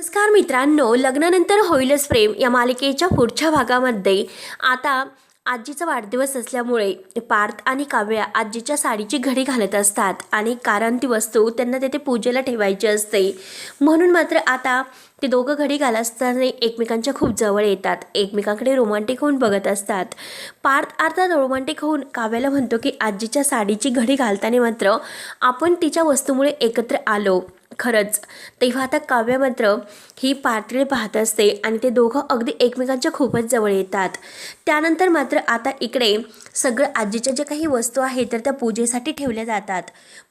नमस्कार मित्रांनो लग्नानंतर होईलच प्रेम या मालिकेच्या पुढच्या भागामध्ये. आता आजीचा वाढदिवस असल्यामुळे पार्थ आणि काव्या आजीच्या साडीची घडी घालत असतात आणि कारण ती वस्तू त्यांना तेथे पूजेला ठेवायची असते. म्हणून मात्र आता ते दोघं घडी घालत असताना एकमेकांच्या खूप जवळ येतात. एकमेकांकडे रोमांटिक होऊन बघत असतात. पार्थ अर्थात रोमांटिक होऊन काव्याला म्हणतो की आजीच्या साडीची घडी घालताना मात्र आपण तिच्या वस्तूमुळे एकत्र आलो. खरंच. तेव्हा आता काव्य मात्र ही पातळी पाहत असते आणि ते दोघं अगदी एकमेकांच्या खूपच जवळ येतात. त्यानंतर मात्र आता इकडे सगळं आजीच्या ज्या काही वस्तू आहेत तर त्या पूजेसाठी ठेवल्या जातात.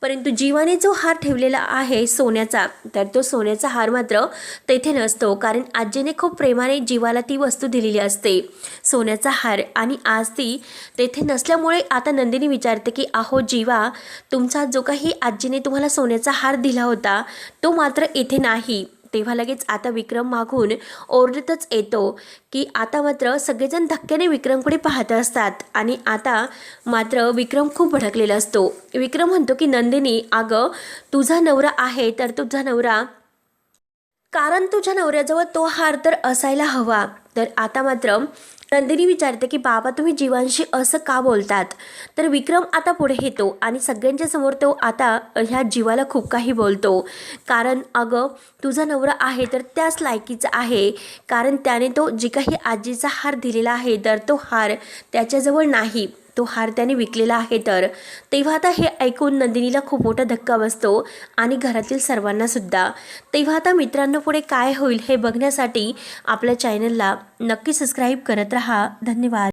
परंतु जीवाने जो हार ठेवलेला आहे सोन्याचा तर तो सोन्याचा हार मात्र तेथे नसतो कारण आजीने खूप प्रेमाने जीवाला ती वस्तू दिलेली असते. सोन्याचा हार आणि आज ती तेथे नसल्यामुळे आता नंदिनी विचारते की अहो जीवा तुमचा जो काही आजीने तुम्हाला सोन्याचा हार दिला होता तो मात्र इथे नाही. तेव्हा लगेच आता विक्रम मागून ओरडतच येतो की आता मात्र सगळेजण धक्क्याने विक्रमकडे पाहत असतात आणि आता मात्र विक्रम खूप भडकलेला असतो. विक्रम म्हणतो की नंदिनी अगं तुझा नवरा आहे तर तुझा नवरा कारण तुझ्या नवऱ्याजवळ तो हार तर असायला हवा. तर आता मात्र नंदिनी विचारते की बाबा तुम्ही जीवांशी असं का बोलतात? तर विक्रम आता पुढे येतो आणि सगळ्यांच्या समोर तो आता ह्या जीवाला खूप काही बोलतो. कारण अगं तुझा नवरा आहे तर त्याच लायकीचा आहे. कारण त्याने तो जी काही आजीचा हार दिलेला आहे तर तो हार त्याच्याजवळ नाही. तो हार त्याने विकलेला आहे तर. तेव्हा आता हे ऐकून नंदिनीला खूप मोठा धक्का बसतो आणि घरातील सर्वांना सुद्धा. तेव्हा आता मित्रांनो पुढे काय होईल हे बघण्यासाठी आपल्या चॅनलला नक्की सबस्क्राईब करत राहा. धन्यवाद.